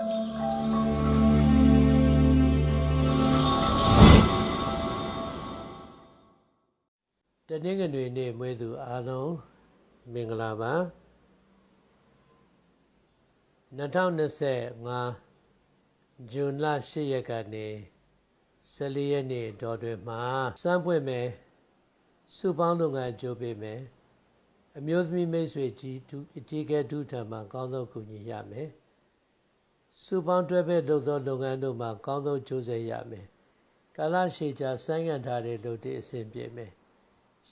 တနင်္ဂနွေနေ့မွေးသူအားလုံးမင်္ဂလာပါ2025ဇွန်လ10ရက်ကနေ14ရက်နေ့တော်တွင်မှာစမ်းပွင့်မယ်စုပေါင်းလုပ်ငန်းကြိုးပေးမယ်အမျိုးသမီးမိတ်ဆွေကြီးဒုအကြီးကဲဒုထံမှာကောင်းသောကူညီရမယ် စုပေါင်းတွဲဖက်လုပ်သောလုပ်ငန်းတို့မှာကောင်းသောကြိုးစားရမယ်ကာလရှည်ကြာဆိုင်းငံ့ထားတဲ့လုပ်တဲ့အဆင်ပြေမယ်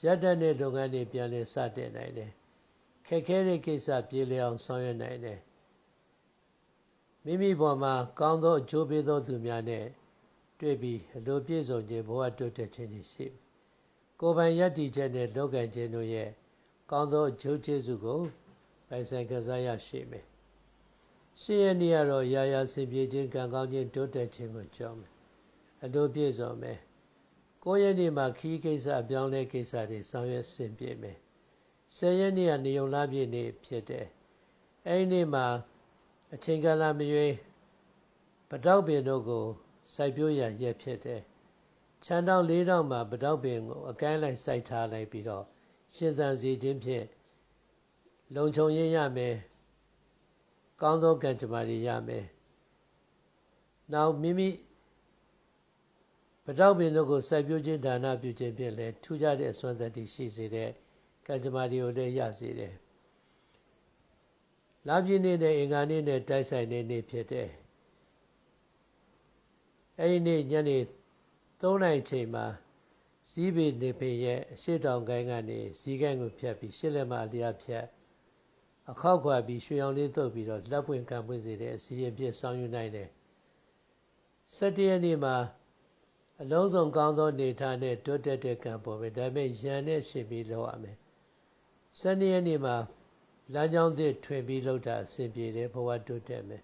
ရက်တက်တဲ့လုပ်ငန်းတွေပြန်လည်စတင်နိုင်တယ်ခက်ခဲတဲ့ကိစ္စပြေလည်အောင်ဆောင်ရွက်နိုင်တယ်မိမိပေါ်မှာကောင်းသောအကျိုးပေးသောသူများနဲ့တွေ့ပြီးအလိုပြည့်စုံခြင်းဘဝတိုးတက်ခြင်းတွေရှိမယ်ကိုယ်ပိုင်ယက်တီချက်နဲ့လောကံခြင်းတို့ရဲ့ကောင်းသောအကျိုးကျေးဇူးကိုပိုင်ဆိုင်ကစားရရှိမယ် ရှင်းရနေရတော့ရာရာစင်ပြေခြင်းကံကောင်းခြင်းတိုးတက်ခြင်းကိုကြောင်းမယ်အလိုပြည့်စုံမယ်ကိုယ်ရဲ့နေ့မှာခီးကိစ္စအပြောင်းလဲကိစ္စတွေဆောင်ရွက်ဆင်ပြေမယ်ဆယ်ရက်နေ့ကနေုံလာပြည့်နေ့ဖြစ်တယ်အဲဒီနေ့မှာအချိန်ကာလမရွေးပတောက်ပင်တို့ကိုစိုက်ပျိုးရန်ရက်ဖြစ်တယ်ချမ်းတောင်းလေးတောင်းမှာပတောက်ပင်ကိုအကန့်လိုက်စိုက်ထားလိုက်ပြီးတော့ရှင်သန်စီခြင်းဖြင့်လုံခြုံရေးရမယ် ကောင်းသောကံကြမ္မာတွေရမယ်နောက်မိမိပတောက်ပင်တို့ကိုစိုက်ပျိုးခြင်းဒါနပြုခြင်းဖြင့်လည်းထူးခြားတဲ့အစွမ်းသတ္တိရှိစေတဲ့ကံကြမ္မာတွေကိုလည်းရစေတယ်လာပြည့်နေ့နဲ့အင်္ဂါနေ့နဲ့တိုက်ဆိုင်တဲ့နေ့ဖြစ်တယ်အဲဒီနေ့ညနေ3နိုင်ချိန်မှာဇီးပေနေပေရဲ့အရှိတောင်ကိုင်းကနေဇီးကိုင်းကိုဖြတ်ပြီးရှစ်လက်မအလျားဖြတ် အခောက်ခွာပြီးရွှေအောင်လေးတုပ်ပြီးတော့လက်ပွင့်ကံပွင့်စေတဲ့အစီရင်ပြည့်ဆောင်ယူနိုင်တယ်7ရက်နေ့မှာအလုံးစုံကောင်းသောနေထားနဲ့တွတ်တက်တဲ့ကံပေါ်ပဲဒါပေမဲ့ရန်နဲ့ရှင်ပြီးလောက်ရမယ်7ရက်နေ့မှာလမ်းကြောင်းသစ်ထွင်ပြီးလောက်တာအဆင်ပြေတယ်ဘဝတွတ်တက်မယ်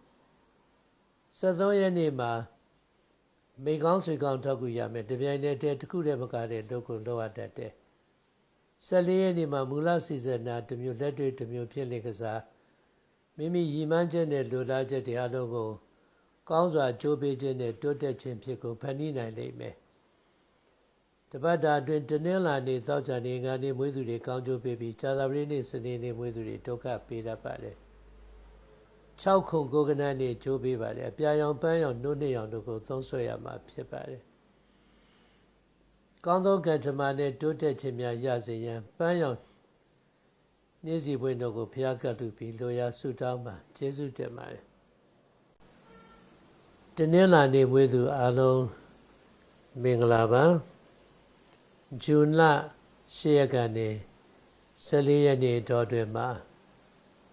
73ရက်နေ့မှာမိကောင်းဆွေကောင်းထောက်ကူရမယ်တပြိုင်တည်းတည်းတစ်ခုတည်းမကတဲ့လုပ်ကိုလုပ်ရတတ်တယ် 14ရက်နေ့မှာမူလစီစနာတစ်မျိုးလက်တွေ့တစ်မျိုးဖြစ်လေကစားမိမိရည်မှန်းချက်နဲ့လိုလားချက်တွေအလုံးကိုကောင်းစွာကြိုးပေးခြင်းနဲ့တိုးတက်ခြင်းဖြစ်ကိုဖန်တီးနိုင်လိမ့်မယ်တပတ်တာအတွင်းတနင်္လာနေ့သောကြာနေ့ငါနေ့မွေးသူတွေကောင်းကျိုးပေးပြီးဇာတာပတိနေ့စနေနေ့မွေးသူတွေဒုက္ခပေးတတ်ပါတယ်6ခုကိုကနန်းနေကြိုးပေးပါတယ်အပြာရောင်ပန်းရောင်နှုတ်နှစ်ရောင်တို့ကိုသုံးဆွဲရမှာဖြစ်ပါတယ် ကောင်းသောကံဓမ္မနဲ့တိုးတက်ခြင်းများရစေရန်ပန်းရောင်နေ့စီပွင့်တို့ကိုဖျားကပ်လူပြီးလိုရာဆုတောင်းမှာကျေးဇူးတင်ပါတယ်တနင်္လာနေ့မွေးသူအားလုံးမင်္ဂလာပါဇွန်လ10ရက်ကနေ14ရက်နေ့တော်တွင်မှာ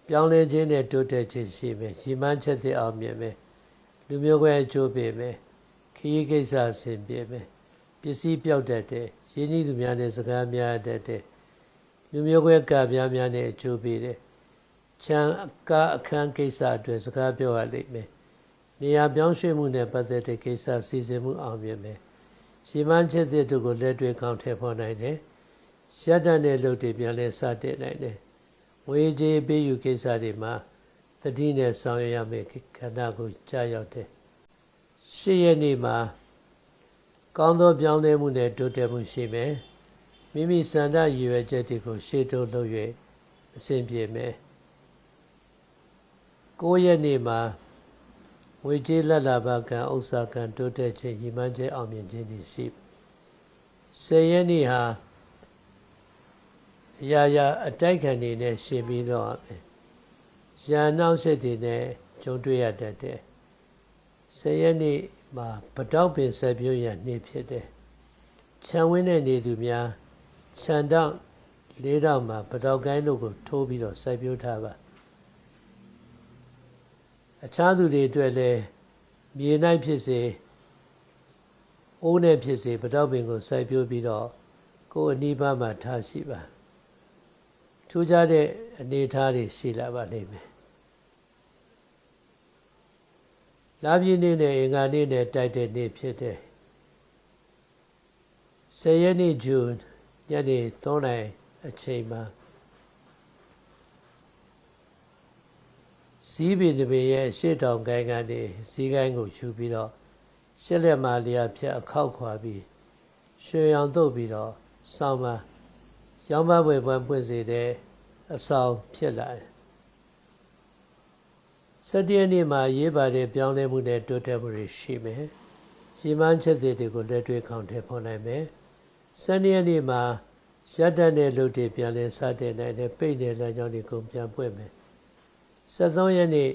ပြောင်းလဲခြင်းနဲ့တိုးတက်ခြင်းရှိမယ်ရည်မှန်းချက်တွေအောင်မြင်မယ်လူမျိုးကွဲအကျိုးပေးမယ်ခရီးကိစ္စအဆင်ပြေမယ် ပစ္စည်းပြောက်တတ်တယ်ရင်းနှီးသူများနဲ့စကားများတတ်တယ်လူမျိုးကွဲကပြားများနဲ့အကျိုးပေးတယ်ချမ်းကားအခန်းကိစ္စအတွက်စကားပြောရလိမ့်မယ်နေရာပြောင်းရွှေ့မှုနဲ့ပတ်သက်တဲ့ကိစ္စစီစဉ်မှုအောင်မြင်မယ်ရည်မှန်းချက်တွေတို့ကိုလက်တွေ့ကောင်းထည့်ဖော်နိုင်တယ်ရက်တန်တဲ့လုပ်တွေပြန်လဲစတင်နိုင်တယ်ငွေကြေးပေးယူကိစ္စတွေမှာတတိနဲ့ဆောင်ရွက်ရမယ့်ခန္ဓာကိုကြာရောက်တယ်။ရှေ့ရက်နေ့မှာ ကောင်းသောပြောင်းလဲမှုနဲ့တိုးတက်မှုရှိမယ်။မိမိစန္ဒရည်ရွယ်ချက်တွေကိုရှေ့တိုးလုပ်၍အစဉ်ပြေမယ်။ကိုးရက်နေ့မှာငွေကြေးလက်လာပါကံဥစ္စာကံတိုးတက်ခြင်းရည်မှန်းချက်အောင်မြင်ခြင်းတွေရှိ။ဆယ်ရက်နေ့ဟာအရာရာအတိုက်ခံနေနဲ့ရှင်ပြီးတော့ရန်နောက်ဆက်တွေနဲ့ကြုံတွေ့ရတတ်တယ်။ဆယ်ရက်နေ့ မှာပတောက်ပင်ဆက်ပြိုးရနေ့ဖြစ်တယ်။ခြံဝင်းတဲ့နေသူများခြံတောက်လေးတောက်မှာပတောက်ကိုင်းတို့ကိုထိုးပြီးတော့ဆက်ပြိုးထားပါ။အခြားသူတွေအတွက်လည်းမြေ၌ဖြစ်စေအိုးနဲ့ဖြစ်စေပတောက်ပင်ကိုစိုက်ပျိုးပြီးတော့ကိုယ်အနီးပါးမှာထားရှိပါထူးခြားတဲ့အနေအထားတွေရှိလာပါလိမ့်မယ် လာပြည့်နေ့နဲ့အင်္ဂါနေ့နဲ့တိုက်တဲ့နေ့ဖြစ်တယ်ဆယ်ရက်နေ့ဇွန်ညနေ3နာရီအချိန်မှာဆဇီးပင်တပင်ရဲ့ရှေ့တောင်ကိုင်းကနေဇီးကိုင်းကိုယူပြီးတော့ရှစ်လက်မာလျာဖြတ်အခောက်ခွာပြီးရွှေရောင်တုပ်ပြီးတော့ဆောင်းပါရောင်းမပွဲပွဲပွင့်စေတဲ့အဆောင်ဖြစ်လာတယ် စတရနေ့မှာရေးပါတဲ့ပြောင်းလဲမှုနဲ့တိုးတက်မှုတွေရှိမယ်။ရှင်းမန်းချက်တွေကိုလက်တွေ့ခေါင်းထည့်ဖော်နိုင်မယ်။စနေရက်နေ့မှာရတ္တနဲ့လူတွေပြန်လဲစတဲ့နိုင်တဲ့ပိတ်တဲ့လမ်းကြောင်းတွေကိုပြန်ပွင့်မယ်။73ရက်နေ့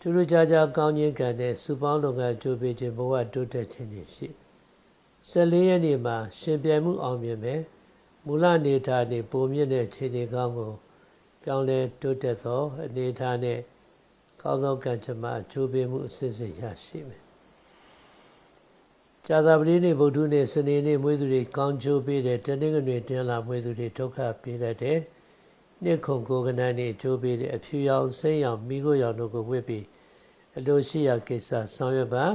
ထူးထူးခြားခြားကောင်းခြင်းကံတဲ့စူပေါင်းလုပ်ငန်းကြိုးပေးခြင်းဘဝတိုးတက်ခြင်းတွေရှိ။14ရက်နေ့မှာရှင်ပြိုင်မှုအောင်မြင်မယ်။မူလအနေထားနဲ့ပုံမြင့်တဲ့ခြေနေကောင်းကိုပြောင်းလဲတိုးတက်သောအနေထားနဲ့ ကောင်းသောကံကြမ္မာအကျိုးပေးမှုအစစ်စစ်ရရှိမယ်။ဇာတာပတိနေ့ဗုဒ္ဓနေ့စနေနေ့မွေးသူတွေကောင်းကျိုးပေးတယ်တနင်္ဂနွေတင်းလာမွေးသူတွေဒုက္ခပေးတတ်တယ်။နှစ်ခုကိုကနန်းနေ့အကျိုးပေးတယ်အဖြူရောင်စိမ့်ရောင်မိခိုးရောင်တို့ကိုဝတ်ပြီးအလိုရှိရာကိစ္စဆောင်ရွက်ပါ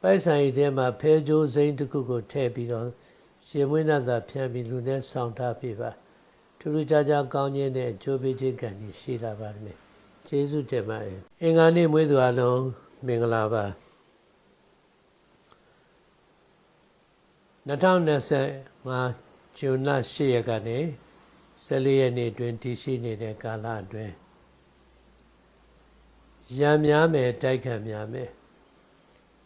ပိုက်ဆိုင်ထဲမှာဖဲကြိုးစိမ့်တစ်ခုကိုထည့်ပြီးတော့ရှင်မွေးနာသာဖြန့်ပြီးလူနဲ့ဆောင်ထားပြပါ။ ထူးထူးခြားခြားကောင်းခြင်းနဲ့အကျိုးပေးခြင်းကံကြီးရှိလာပါမယ်။ကျေးဇူးတင်ပါတယ်။အင်္ဂါနေ့မွေးသူအလုံးမင်္ဂလာပါ။2025ဇွန်လ10ရက်ကနေ14ရက်နေ့တွင်တည်ရှိနေတဲ့ကာလအတွင်းရံများမယ်တိုက်ခံများမယ်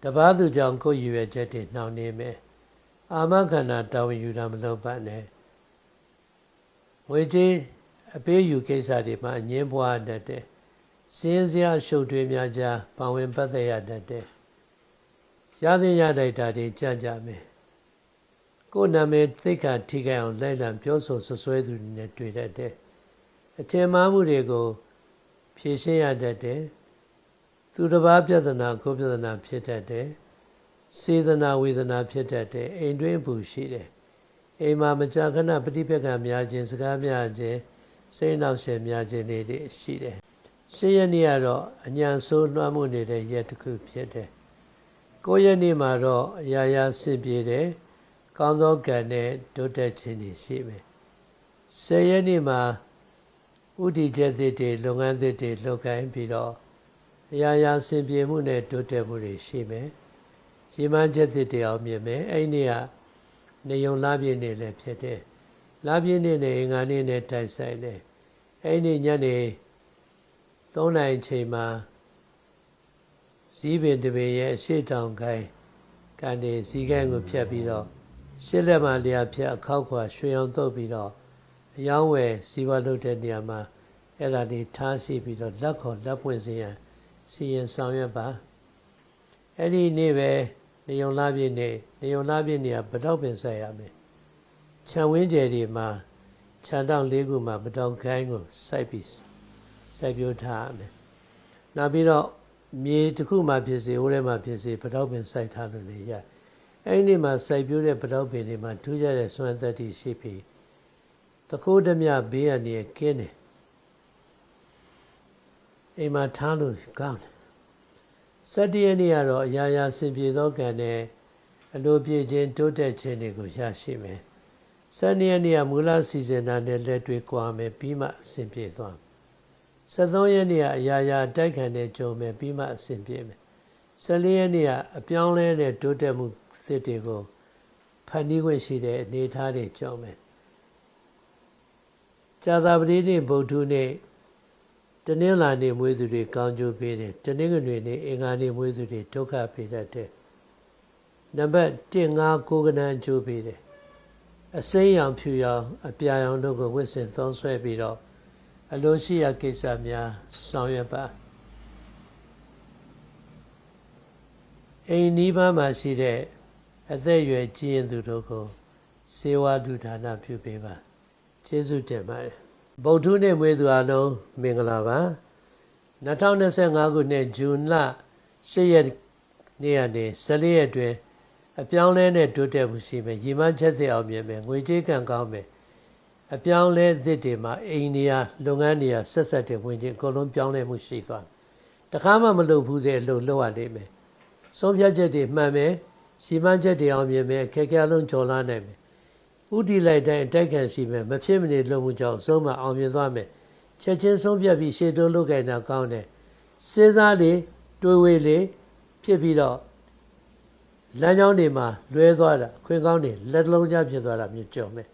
တပားသူကြောင့်ကိုယ်ရည်ရွယ်ချက်တွေနှောင့်နှေးမယ်အာမခန္ဓာတာဝန်ယူတာမလုပ်ပါနဲ့ ငွေကြေးအပေးယူကိစ္စတွေမှာအငင်းပွားတတ်တယ်။စင်းစရာရှုပ်ထွေးများကြားပါဝင်ပတ်သက်ရတတ်တယ်။ရသင့်ရတိုက်တာတွေကြကြမယ်။ကိုယ်နာမည်သိက္ခာထိခိုက်အောင်လိုက်လံပြောဆိုဆွဆွဲသူတွေနဲ့တွေ့တတ်တယ်။အထင်မှားမှုတွေကိုဖြေရှင်းရတတ်တယ်။သူတစ်ပါးပြဿနာကိုပြဿနာဖြစ်တတ်တယ်။စေတနာဝေဒနာဖြစ်တတ်တယ်။အိမ်တွင်းဘူးရှိတယ် အိမ်မှာမကြာခဏပฏิပက္ခများခြင်းစကားများခြင်းစိတ်နှောက်ယှက်များခြင်းတွေရှိတယ်။ရှင်းရနေ့ကတော့အညာဆိုးလွှမ်းမိုးနေတဲ့ရက်တစ်ခုဖြစ်တယ်။ကိုရက်နေ့မှာတော့အရာရာဆင်ပြေတယ်။ကောင်းသောကံနဲ့တိုးတက်ခြင်းတွေရှိမယ်။ဆယ်ရက်နေ့မှာဥတီချက်သစ်တွေလုပ်ငန်းသစ်တွေလုပ်ကိုင်းပြီးတော့အရာရာဆင်ပြေမှုနဲ့တိုးတက်မှုတွေရှိမယ်။ရည်မှန်းချက်သစ်တွေအောင်မြင်မယ်။အဲ့ဒီက နေယုံလာပြည့်နေလည်းဖြစ်တယ်လာပြည့်နေနဲ့အင်္ဂါနေ့နဲ့တိုက်ဆိုင်တယ်အဲ့ဒီညနေ3နိုင်ချိန်မှာဇီးပင်တပင်ရဲ့ရှေ့တောင်ကိုင်းကနေဇီးကိုင်းကိုဖြတ်ပြီးတော့ရှစ်လက်မှလျာဖြတ်အခောက်ခွာရွှေအောင်တုပ်ပြီးတော့အယောင်းဝယ်စီဝါလုပ်တဲ့နေရာမှာအဲ့ဒါလေးထားရှိပြီးတော့လက်ခေါ်လက်ပွင့်စေရန်စီရင်ဆောင်ရွက်ပါအဲ့ဒီနေ့ပဲ နေုံလာပြည့်နေနေုံလာပြည့်နေကပတောက်ပင်ဆက်ရမယ်ခြံဝင်းကျယ်တွေမှာခြံတောင်လေးခုမှာပတောက်ခိုင်းကိုစိုက်ပြီးစိုက်ပြိုးထားရမယ်နောက်ပြီးတော့မြေတစ်ခုမှဖြစ်စေဟိုထဲမှာဖြစ်စေပတောက်ပင်စိုက်ထားလို့လေရအဲ့ဒီမှာစိုက်ပြိုးတဲ့ပတောက်ပင်တွေမှာထူးခြားတဲ့စွမ်းသက်တည်ရှိပြီးတခိုးဓမြဘေးကနေကင်းတယ်အိမ်မှာထားလို့ကောင်းတယ် စတ္တရနေ့ကတော့အရာရာဆင်ပြေသောကံနဲ့အလိုပြည့်ခြင်းတိုးတက်ခြင်းတွေကိုရရှိမယ်။စတ္တရနေ့ကမူလစီစဉ်တာနဲ့လက်တွေ့ကွာမယ်ပြီးမှအဆင်ပြေသွား။73ရက်နေ့ကအရာရာတိုက်ခံတဲ့ကြုံမယ်ပြီးမှအဆင်ပြေမယ်။14ရက်နေ့ကအပြောင်းလဲတဲ့တိုးတက်မှုသစ်တွေကိုဖန်တီးခွင့်ရှိတဲ့အနေအထားတွေကြုံမယ်။ဇာတာပတိနေ့ဗုဒ္ဓနေ့ တနင်္လာနေ့မွေးသူတွေကောင်းကျိုးပေးတယ်တနင်္ဂနွေနေ့အင်္ဂါနေ့မွေးသူတွေဒုက္ခပေးတတ်တယ်နံပါတ်1 5ကိုကနန်းကျိုးပေးတယ်အစိမ်းရောင်ဖြူရောင်အပြာရောင်တို့ကိုဝစ်စင်သုံးဆွဲပြီးတော့အလိုရှိရာကိစ္စများဆောင်ရွက်ပါအိမ်နီးပါးမှာရှိတဲ့အသက်အရွယ်ကြီးရင်သူတို့ကိုစေဝါဒုဌာနပြုပေးပါကျေးဇူးတင်ပါတယ် ဗုဒ္ဓနေ့မွေးသူအလုံးမင်္ဂလာပါ2025ခုနှစ်ဇွန်လ10ရက်နေ့ကနေ14ရက်တွင်အပြောင်းလဲနဲ့တိုးတက်မှုရှိမယ်ရီမန်းချက်သိအောင်မြင်မယ်ငွေကြေးကံကောင်းမယ်အပြောင်းလဲသစ်တွေမှာအိန္ဒိယလုပ်ငန်းတွေဆက်ဆက်တဲ့ဝင်ချင်းအကုန်လုံးပြောင်းလဲမှုရှိသွားတခါမှမလုပ်ဘူးတဲ့အလုပ်လုပ်ရလိမ့်မယ်ဆုံးဖြတ်ချက်တွေမှန်မယ်ရီမန်းချက်တွေအောင်မြင်မယ်ခက်ခဲလုံးကျော်လာနိုင်မယ် ဥတီလိုက်တိုင်းအတိုက်ခံရှိမယ်မဖြစ်မနေလုံမှုကြောင့်ဆုံးမအောင်မြင်သွားမယ်ချက်ချင်းဆုံးဖြတ်ပြီးရှေ့တိုးလုပ်ကြတာကောင်းတယ်စဉ်းစားလေတွေးဝေးလေဖြစ်ပြီးတော့လမ်းကြောင်းတွေမှာလွဲသွားတာအခွင့်ကောင်းတွေလက်တစ်လုံးကြားဖြစ်သွားတာမျိုးကြုံမယ်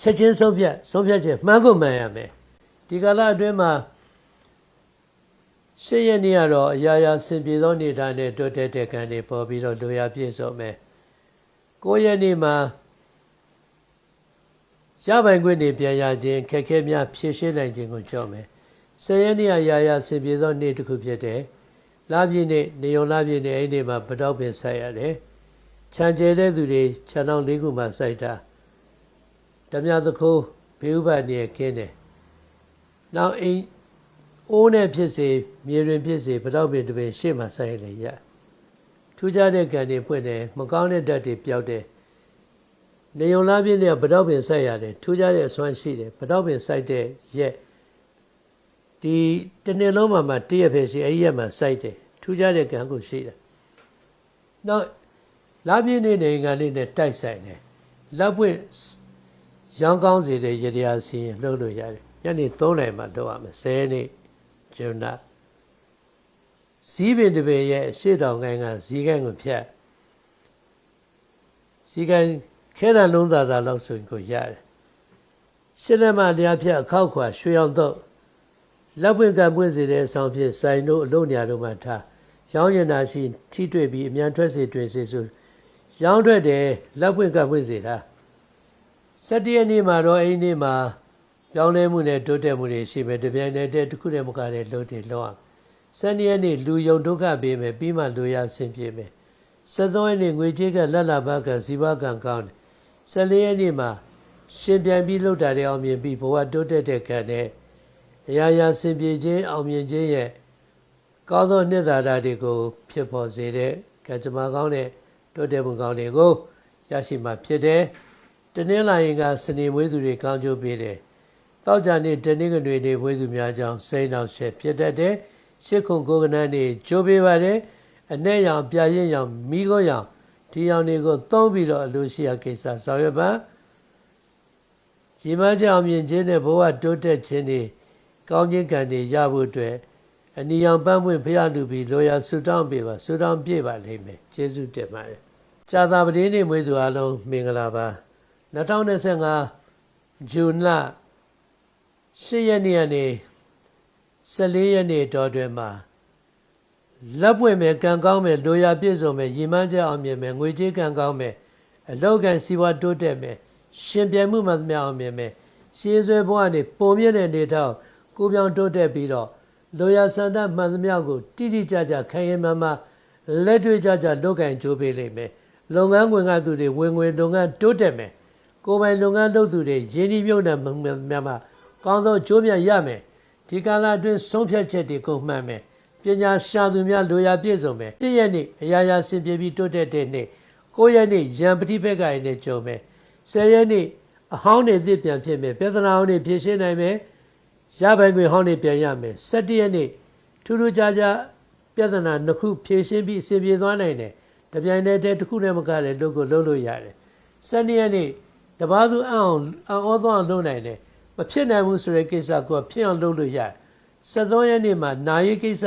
ချက်ချင်းဆုံးဖြတ်ဆုံးဖြတ်ချက်မှန်ကုန်မှန်ရမယ်ဒီကာလအတွင်းမှာရှေ့ရနေ့ကတော့အရာရာဆင်ပြေသောနေထိုင်နဲ့တိုးတက်တဲ့ကံတွေပေါ်ပြီးတော့လူရပြည့်စုံမယ်ကိုယ့်ရဲ့နေ့မှာ ရပိုင်ခွင့်တွေပြန်ရခြင်းခက်ခဲများဖြည့်ရှင်းနိုင်ခြင်းကိုကြောက်မယ်ဆယ်ရက်နေ့အရာရာဆင်ပြေသောနေ့တစ်ခုဖြစ်တယ်လာပြည့်နေ့နေုံလာပြည့်နေ့အဲ့ဒီမှာပတောက်ပင်ဆိုင်ရတယ်ခြံကျဲတဲ့သူတွေခြံတော်လေးခုမှာစိုက်တာဓမြသခိုးဘေဥပနေခင်းတယ်နောက်အိမ်အိုးနဲ့ဖြစ်စေမြေတွင်ဖြစ်စေပတောက်ပင်တစ်ပင်ရှေ့မှာစိုက်လေရထူးခြားတဲ့ကံတွေဖွင့်တယ်မကောင်းတဲ့ဓာတ်တွေပျောက်တယ် နေုံလားပြည့်နဲ့ပတောက်ပင်စိုက်ရတယ်ထူးခြားတဲ့အစွမ်းရှိတယ်ပတောက်ပင်စိုက်တဲ့ရက်ဒီတစ်နှစ်လုံးမှာမှတည့်ရပဲရှိအဲ့ဒီရက်မှာစိုက်တယ်ထူးခြားတဲ့ကံကိုရှိတယ်နောက်လားပြည့်နေနေငါလေးနဲ့တိုက်ဆိုင်တယ်လက်ပွင့်ရောင်းကောင်းစေတဲ့ရတရားစီရင်လှုပ်လို့ရတယ်ညနေ3နိုင်မှလုပ်ရမယ်10နေ့ဂျုံနာဇီးပင်တစ်ပင်ရဲ့ရှေ့တောင်ကိုင်းကဇီးကိုင်းကိုဖြတ်ဇီးကိုင်း ခဲရလုံးသာသာလောက်ဆိုရင်ကိုရတယ်ရှစ်လက်မတရားဖြတ်အခောက်ခွာရွှေအောင်တော့လက်ပွင့်ကပွင့်စေတဲ့အဆောင်ဖြစ်ဆိုင်တို့အလုံးညာတို့မှထားရောင်းရင်သာရှိထိတွေ့ပြီးအမြန်ထွက်စေတွေ့စေဆိုရောင်းထွက်တယ်လက်ပွင့်ကပွင့်စေတာစတရနေ့မှာတော့အိမ်နေ့မှာပြောင်းလဲမှုနဲ့တိုးတက်မှုတွေရှိမယ်တပြိုင်တည်းတည်းတစ်ခုတည်းမကတဲ့လုံးတွေလုံးအောင်စနေရက်နေ့လူယုံဒုက္ခပေးမယ်ပြီးမှလူရဆင်ပြေမယ်စသောရက်နေ့ငွေကြေးကလက်လာဘကဇီဝကံကောင်းတယ် 14ရက်နေ့မှာရှင်ပြန်ပြီးလှုပ်တာတွေအောင်မြင်ပြီးဘဝတိုးတက်တဲ့ကံနဲ့အရာရာဆင်ပြေခြင်းအောင်မြင်ခြင်းရဲ့ကောင်းသောနှစ်သာရတွေကို ဖြစ်ပေါ်စေတဲ့ကံကြမ္မာကောင်းတဲ့တိုးတက်မှုကောင်းတွေကိုရရှိမှဖြစ်တယ်။တနင်္လာရင်ကစနေမွေးသူတွေကောင်းကျိုးပေးတယ်။တောက်ကြနေ့တနင်္ဂနွေနေ့မွေးသူများကြောင့်စိတ်နှောက်ရှက်ဖြစ်တတ်တယ်။ရှစ်ခုကိုကနန်းနေ့ကျိုးပေးပါတယ်။အ내ရောင်ပြရင်ရောင်မိခိုးရောင် ဒီရောင်တွေကိုသုံးပြီးတော့အလိုရှိရာကိစ္စဆောင်ရွက်ပါ။ရီမကြောင်မြင်ခြင်းနဲ့ဘဝတိုးတက်ခြင်းတွေကောင်းခြင်းကံတွေရဖို့အတွက်အနီရောင်ပန်းပွင့်ဖရလူပြီးလောရဆူတောင်းပေးပါဆူတောင်းပြပါလိမ့်မယ်ကျေးဇူးတင်ပါတယ်ကြာသာပတိနေ့မွေးသူအလုံးမင်္ဂလာပါ2025ဇွန်လ10ရက်နေ့ကနေ14ရက်နေ့တော်တွင်မှာ လက်ပွင့်မယ်ကံကောင်းမယ်လိုရာပြည့်စုံမယ်ရည်မှန်းချက်အောင်မြင်မယ်ငွေကြေးကံကောင်းမယ်အလောက်ကန်စီဝါတိုးတက်မယ်ရှင်ပြိုင်မှုမှသမျှအောင်မြင်မယ်ရှေးဆွဲဘဝနေပုံမြင့်တဲ့နေထောက်ကိုပြောင်တိုးတက်ပြီးတော့လိုရာဆန္ဒမှန်သမျှကိုတိတိကျကျခိုင်ရင်မှမှလက်တွေ့ကြကြလုပ်ကင်ကြိုးပေးလိမ့်မယ်လုပ်ငန်းဝင်ကသူတွေဝင်ငွေလုပ်ငန်းတိုးတက်မယ်ကိုယ်ပိုင်လုပ်ငန်းလုပ်သူတွေရင်းနှီးမြှုပ်နှံမှမှကောင်းသောကြိုးမြတ်ရမယ်ဒီကာလအတွင်းဆုံးဖြတ်ချက်တွေကိုမှန်မယ် ပညာရှာသူများလိုရာပြည့်စုံမယ်တည့်ရက်နေ့အရာရာဆင်ပြေပြီးတိုးတက်တဲ့နေ့ကိုရက်နေ့ရံပတိဘက်ကရင်နဲ့ကြုံမယ်ဆယ်ရက်နေ့အဟောင်းတွေသစ်ပြန်ဖြစ်မယ်ပြဿနာဟောင်းတွေဖြေရှင်းနိုင်မယ်ရပိုင်ခွင့်ဟောင်းနေပြန်ရမယ်၁၇ရက်နေ့ထူးထူးခြားခြားပြဿနာနှစ်ခုဖြေရှင်းပြီးအဆင်ပြေသွားနိုင်တယ်တပြိုင်တည်းတည်းတစ်ခုနဲ့မကလည်းလုပ်ကိုလုပ်လို့ရတယ်၁၂ရက်နေ့တပားသူအအောင်အောသောအောင်လုပ်နိုင်တယ်မဖြစ်နိုင်ဘူးဆိုတဲ့ကိစ္စကိုဖြစ်အောင်လုပ်လို့ရတယ် 73ရက်နေ့မှာနာရေးကိစ္စ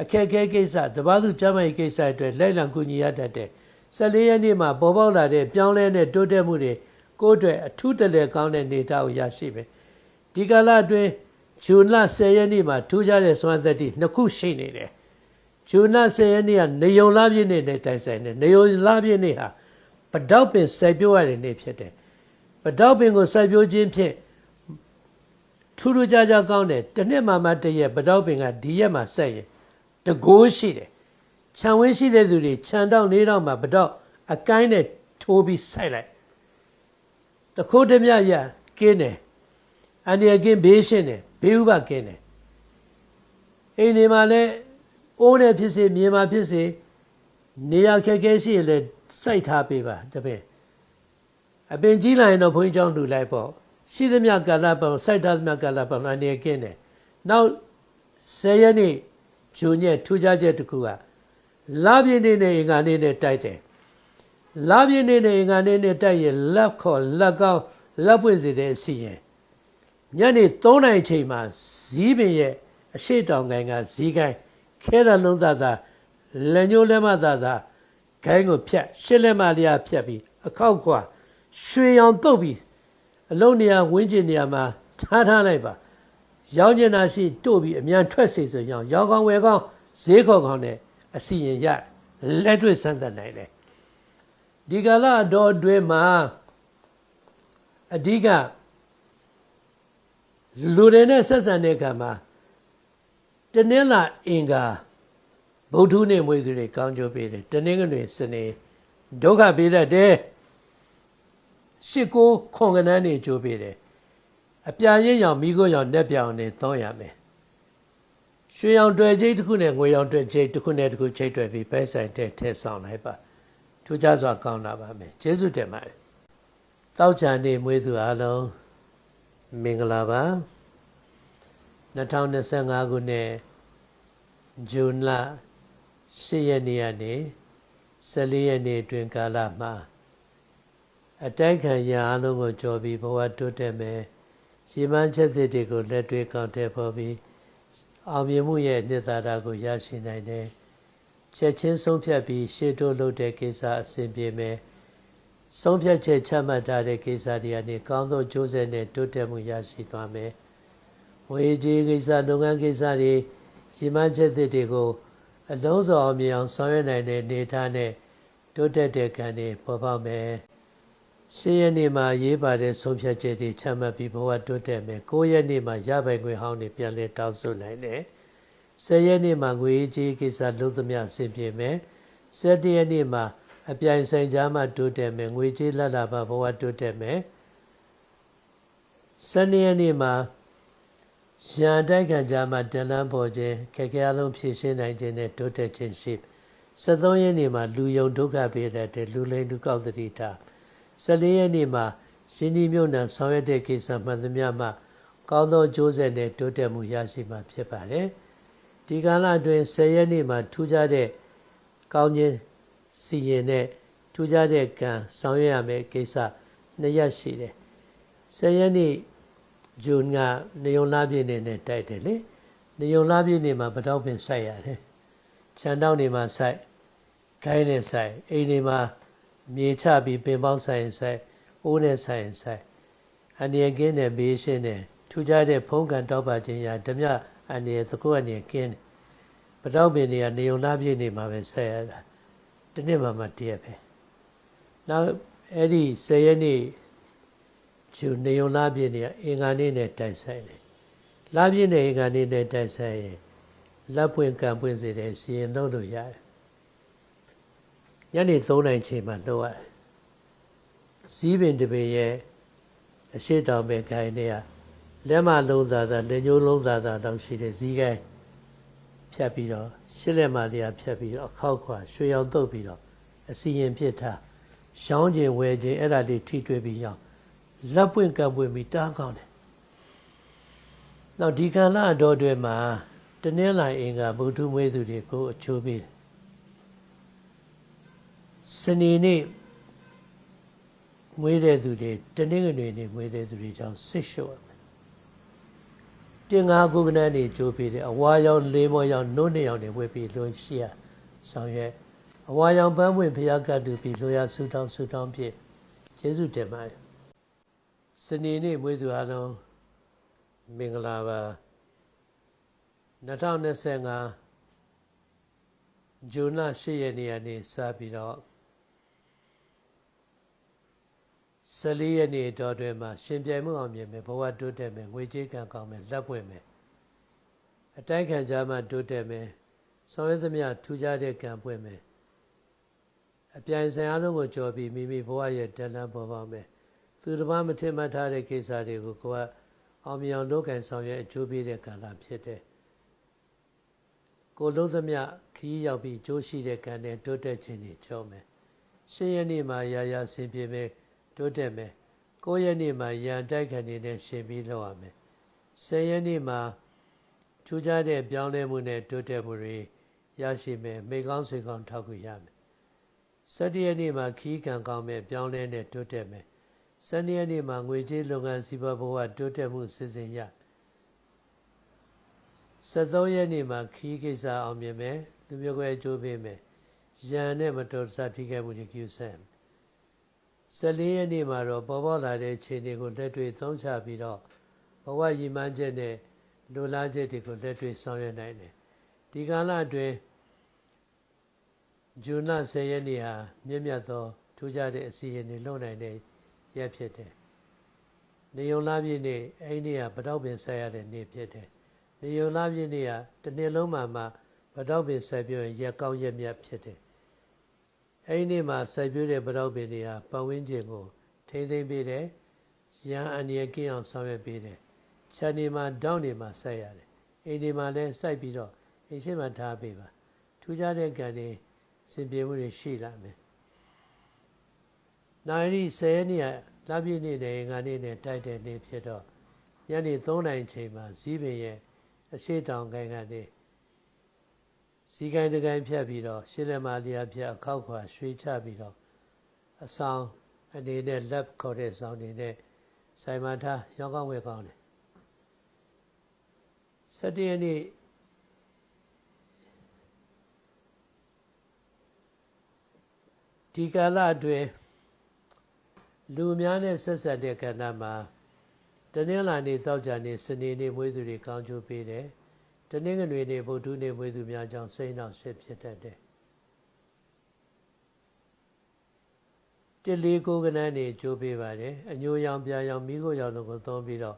အခက်အခဲကိစ္စတပားသူကျမ်းမာရေးကိစ္စအတွက်လိုက်လံကူညီရတတ်တယ်14ရက်နေ့မှာပေါ်ပေါက်လာတဲ့ပြောင်းလဲတဲ့တိုးတက်မှုတွေကိုယ့်အတွက်အထူးတလဲကောင်းတဲ့နေတာကိုရရှိမယ်ဒီကာလအတွင်းဂျွန်လ10ရက်နေ့မှာထူးခြားတဲ့စွမ်းသက်တိနှစ်ခုရှိနေတယ်ဂျွန်လ10ရက်နေ့ကနေယုံလာပြည့်နေ့နဲ့တိုင်ဆိုင်တယ်နေယုံလာပြည့်နေ့ဟာပတောက်ပင်စိုက်ပျိုးရတဲ့နေ့ဖြစ်တယ်ပတောက်ပင်ကိုစိုက်ပျိုးခြင်းဖြင့် ထူးထူးခြားခြားကောင်းတယ်တစ်နှစ်မှမှတရက်ပတောက်ပင်ကဒီရက်မှာဆက်ရင်တကိုးရှိတယ်ခြံဝင်းရှိတဲ့သူတွေခြံတောက်လေးတောက်မှာပတောက်အကိုင်းနဲ့ထိုးပြီးစိုက်လိုက်တခိုးတမြရကင်းတယ်အန္တရာယ်ကင်းဘေးရှင်းတယ်ဘေးဥပကင်းတယ်အိမ်နေမှာလည်းအိုးနဲ့ဖြစ်စေမြေမှာဖြစ်စေနေရာခက်ခဲရှိရင်လည်းစိုက်ထားပေးပါတပည့်အပင်ကြီးလာရင်တော့ဘုန်းကြီးကျောင်းလူလိုက်ပေါ့ ရှိသမျှကာလပေါင်းစိုက်ထားသမျှကာလပေါင်းအန္တရာယ်ကင်းတယ်နောက်10ရက်နေ့ဂျုံညက်ထူးခြားချက်တစ်ခုကလာပြင်းနေနဲ့အင်္ဂါနေ့နဲ့တိုက်တယ်လာပြင်းနေနဲ့အင်္ဂါနေ့နဲ့တိုက်ရင်လက်ခေါ်လက်ကောင်းလက်ပွင့်စေတဲ့အစီရင်ညနေ3နာရီချိန်မှာဇီးပင်ရဲ့အရှိတောင်ကိုင်းကဇီးကိုင်းခဲရလုံးသားသားလက်ညှိုးလက်မသားသားဂိုင်းကိုဖြတ်ရှစ်လက်မလျာဖြတ်ပြီးအခောက်ခွာရွှေရောင်တုတ်ပြီး အလုံးနေရာဝင်းကျင်နေရာမှာထားထားလိုက်ပါရောင်းကျင်တာရှိတို့ပြီးအမြန်ထွက်စေဆိုရင်ရောင်းကောင်းဝယ်ကောင်းဈေးခေါ်ကောင်းနဲ့အစီရင်ရလက်တွေ့စမ်းသပ်နိုင်တယ်ဒီကလာတော်အတွင်းမှာအဓိကလူတွေနဲ့ဆက်ဆံတဲ့အခါမှာတနင်္လာအင်္ဂါဗုဒ္ဓနဲ့မွေးသူတွေကောင်းကျိုးပေးတယ်တနင်္ဂနွေစနေဒုက္ခပေးတတ်တယ် ရှစ်ကိုခွန်ကနန်းနေကျိုးပေးတယ်အပြာရင်ရောင်မိခိုးရောင်နဲ့ပြောင်နဲ့သုံးရမယ်ရွှေရောင်တွေ့ချိတ်တစ်ခုနဲ့ငွေရောင်တွေ့ချိတ်တစ်ခုနဲ့တစ်ခုချိတ်တွေ့ပြီးပဲဆိုင်တဲ့ထဲဆောင်လိုက်ပါထူးခြားစွာကောင်းလာပါမယ်ကျေးဇူးတင်ပါတယ်တောက်ချန်နေမွေးသူအားလုံးမင်္ဂလာပါ2025ခုနှစ်ဇွန်လ10ရက်နေ့ကနေ14ရက်နေ့အတွင်းကာလမှာ အတိုက်ခံရအားလုံးကိုကြော်ပြီးဘဝတိုးတက်မယ်ရှင်းမှန်းချက်တွေကိုလက်တွေ့ကောက်တဲ့ပေါ်ပြီးအောင်မြင်မှုရဲ့နှစ်သာရကိုရရှိနိုင်တယ်ချက်ချင်းဆုံးဖြတ်ပြီးရှေ့တိုးလုပ်တဲ့ကိစ္စအဆင်ပြေမယ်ဆုံးဖြတ်ချက်ချမှတ်ထားတဲ့ကိစ္စတွေကနေကောင်းသောကြိုးစားနဲ့တိုးတက်မှုရရှိသွားမယ်ဝေကြီးကိစ္စလုပ်ငန်းကိစ္စတွေရှင်းမှန်းချက်တွေကိုအလုံးစုံအောင်မြင်အောင်ဆောင်ရွက်နိုင်တဲ့နေသားနဲ့တိုးတက်တဲ့ကံတွေပေါ်ပေါက်မယ် ရှင်းရနေ့မှာရေးပါတဲ့ဆုံးဖြတ်ချက်တွေချမှတ်ပြီးဘဝတိုးတက်မယ်၉ရက်နေ့မှာရပိုင်ခွင့်ဟောင်းတွေပြန်လည်တောင်းဆိုနိုင်တယ်၁၀ရက်နေ့မှာငွေကြီးကိစ္စလုံးသမျှဆင်ပြေမယ်၁၇ရက်နေ့မှာအပြိုင်ဆိုင်ကြားမှာတိုးတက်မယ်ငွေကြီးလက်လာပါဘဝတိုးတက်မယ်၁၂ရက်နေ့မှာရန်တိုက်ခံကြားမှာတန်လန်းပေါ်ခြင်းခက်ခဲအလုံးဖြည့်ရှင်းနိုင်ခြင်းနဲ့တိုးတက်ခြင်းရှိ73ရက်နေ့မှာလူယုံဒုက္ခပေးတဲ့လူလိမ်လူကောက်တတိတာ 14ရက်နေ့မှာရှင်ဒီမြို့နယ်ဆောင်ရွက်တဲ့ကိစ္စမှန်သမျှမှကောင်းသောကြိုးဆက်နဲ့တိုးတက်မှုရရှိမှာဖြစ်ပါတယ်ဒီကာလအတွင်း10ရက်နေ့မှာထူးခြားတဲ့ကောင်းခြင်းစီရင်တဲ့ထူးခြားတဲ့ကံဆောင်ရွက်ရမယ့်ကိစ္စနှစ်ရက်ရှိတယ်10ရက်နေ့ဂျွန်ကနေုံလာပြည့်နေနဲ့တိုက်တယ်လေနေုံလာပြည့်နေမှာပတောက်ပင်စိုက်ရတယ်ခြံတောက်နေမှာစိုက်ဂိုင်းနဲ့စိုက်အိမ်နေမှာ မြေချပြီးပင်ပေါင်းဆိုင်ဆိုင်အိုးနဲ့ဆိုင်ဆိုင်အန္တရာယ်ကင်းတဲ့ဘေးရှင်းတဲ့ထူးခြားတဲ့ဖုံးကန်တောက်ပါခြင်းရာဓမြအန္တရာယ်သကုအန္တရာယ်ကင်းတယ်ပတောက်ပင်တွေကနေုံလာပြည့်နေမှာပဲဆက်ရတာတနည်းမှမတည့်ရပဲနောက်အဲ့ဒီ10ရက်နေ့ကျူနေုံလာပြည့်နေအင်္ဂါနေ့နဲ့တိုက်ဆိုင်တယ်လာပြည့်နေအင်္ဂါနေ့နဲ့တိုက်ဆိုင်ရင်လက်ပွင့်ကံပွင့်စေတဲ့စီရင်လုံးလို့ရတယ် ညနေ3နိုင်ချိန်မှာလှုပ်ရတယ်။စည်းပင်တပင်ရဲ့အရှိတောင်ပဲခိုင်းနေရလက်မလုံးသားသားလက်ညှိုးလုံးသားသားတောင်ရှိတဲ့ဇီးကိုင်းဖြတ်ပြီးတော့ရှစ်လက်မလေးဖြတ်ပြီးတော့အခောက်ခွာရွှေရောင်တုပ်ပြီးတော့အစီရင်ဖြစ်ထားရှောင်းခြင်းဝယ်ခြင်းအဲ့ဒါလေးထိတွေ့ပြီးရောက်လက်ပွင့်ကပ်ပွင့်ပြီးတားကောင်းတယ်။နောက်ဒီကံလာတော်တွေမှာတနင်္လာအင်္ဂါဗုဒ္ဓမွေးသူတွေကိုအချိုးပေးတယ် စနေနေ့မွေးတဲ့သူတွေတနင်္ဂနွေနေ့မွေးတဲ့သူတွေကြောင့်ဆစ်ရှုပ်ရမယ်တင်ငါကုကနန်းနေကြိုးပြီးတယ်အဝါရောင်လေးမောရောင်နှုတ်နှစ်ရောင်တွေဝေပြီးလွန်ရှိရဆောင်ရွက်အဝါရောင်ပန်းပွင့်ဖျားကတ်တူပြီးလိုရဆူတောင်းဆူတောင်းဖြစ်ကျေးဇူးတင်ပါတယ်စနေနေ့မွေးသူအားလုံးမင်္ဂလာပါ2025ဇွန်လ10ရက်နေ့ကနေစပြီးတော့ 14ရက်နေ့တော်တွင်မှာရှင်ပြိုင်မှုအောင်မြင်မယ်ဘဝတိုးတက်မယ်ငွေကြေးကံကောင်းမယ်လက်ပွင့်မယ်အတိုက်ခံကြမှာတိုးတက်မယ်ဆောင်ရွက်သမျှထူးခြားတဲ့ကံပွင့်မယ်အပြိုင်ဆိုင်အားလုံးကိုကြော်ပြီးမိမိဘဝရဲ့တဏ္ဍပေါ်ပေါက်မယ်သူတစ်ပါးမထင်မှတ်ထားတဲ့ကိစ္စတွေကိုကိုကအောင်မြင်အောင်လုပ်ကင်ဆောင်ရွက်အကျိုးပေးတဲ့ကာလဖြစ်တယ်ကိုလုံးသမျှခီးရောက်ပြီးကြိုးရှိတဲ့ကံနဲ့တိုးတက်ခြင်းတွေကြောမယ်ရှင်းရနေ့မှာရာရာဆင်ပြေမယ် တိုးတက်မယ်9ရက်နေ့မှာရန်တိုက်ခံနေတဲ့ရှင်ပြီးလောက်ရမယ်10ရက်နေ့မှာထူးခြားတဲ့ပြောင်းလဲမှုနဲ့တိုးတက်မှုတွေရရှိမယ်မိကောင်းဆွေကောင်းထောက်ကူရမယ်17ရက်နေ့မှာခီးကံကောင်းမယ်ပြောင်းလဲနဲ့တိုးတက်မယ်စနေရက်နေ့မှာငွေကြေးလုပ်ငန်းစီးပွားဘဝတိုးတက်မှုစစ်စင်ရ73ရက်နေ့မှာခီးကိစ္စအောင်မြင်မယ်လူမျိုးကွဲအကျိုးပေးမယ်ရန်နဲ့မတော်တဆထိခိုက်မှုတွေကျူဆန် 14ရက်နေ့မှာတော့ပေါ်ပေါ်လာတဲ့ခြေတွေကိုလက်တွေ့သုံးချပြီးတော့ဘဝရည်မှန်းချက်နဲ့လိုလားချက်တွေကိုလက်တွေ့ဆောင်ရွက်နိုင်တယ်ဒီကာလအတွင်းဂျွန်လ10ရက်နေ့ဟာမြင့်မြတ်သောထူးခြားတဲ့အစီအစဉ်တွေလုပ်နိုင်တဲ့ရက်ဖြစ်တယ်။နေုံလာပြည့်နေ့အဲ့ဒီနေ့ကဗတောက်ပင်ဆက်ရတဲ့နေ့ဖြစ်တယ်။နေုံလာပြည့်နေ့ကတစ်နှစ်လုံးမှာမှဗတောက်ပင်ဆက်ပြရင်ရက်ကောင်းရက်မြတ်ဖြစ်တယ်။ အဲ့ဒီနေ့မှာဆက်ပြတဲ့ဗတောက်ပင်တွေဟာပတ်ဝန်းကျင်ကိုထိမ့်သိမ့်ပေးတယ်။ရန်အန္တရာယ်ကင်းအောင်ဆောင်ရွက်ပေးတယ်။ခြံနေမှာတောင်းနေမှာဆက်ရတယ်။အိမ်ဒီမှာလည်းစိုက်ပြီးတော့အိမ်ရှိမှထားပေးပါ။ထူးခြားတဲ့ကံတွေစင်ပြေမှုတွေရှိလာမယ်။နိုင်ရီ10ရက်နေ့လပြည့်နေ့နဲ့ငါနေ့နဲ့တိုက်တဲ့နေ့ဖြစ်တော့ညနေ3နာရီချိန်မှာဇီးပင်ရဲ့အရှိတောင်ကိုင်းကနေ ဇီကိုင်းတကိုင်းဖြတ်ပြီးတော့ရှစ်လက်မလျာဖြတ်အခောက်ခွာရွှေချပြီးတော့အဆောင်အနေနဲ့လက်ခေါ်တဲ့ဆောင်နေနဲ့ဆိုင်မထားရောင်းကောင်းဝယ်ကောင်းတယ်7ရက်နေ့ဒီကာလအတွင်းလူများနဲ့ဆက်ဆက်တဲ့ကဏ္ဍမှာတနင်္လာနေ့သောကြာနေ့စနေနေ့မွေးသူတွေကောင်းကျိုးပေးတယ်။ တနင်္ဂနွေနေ့ဗုဒ္ဓနေ့မွေးသူများကြောင့်စိတ်နှောက်ရှက်ဖြစ်တတ်တယ်။တလေးကိုကနန်းနေကျိုးပေးပါတယ်။အညိုရောင်ပြာရောင်မိခိုးရောင်တို့ကိုသုံးပြီးတော့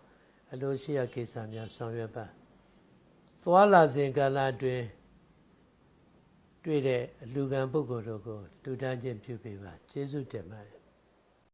အလိုရှိရကိစ္စများဆောင်ရွက်ပါ။သွားလာစဉ်ကာလအတွင်းတွေ့တဲ့အလူကံပုဂ္ဂိုလ်တို့ကိုလူတန်းချင်းပြုပေးပါကျေးဇူးတင်ပါတယ်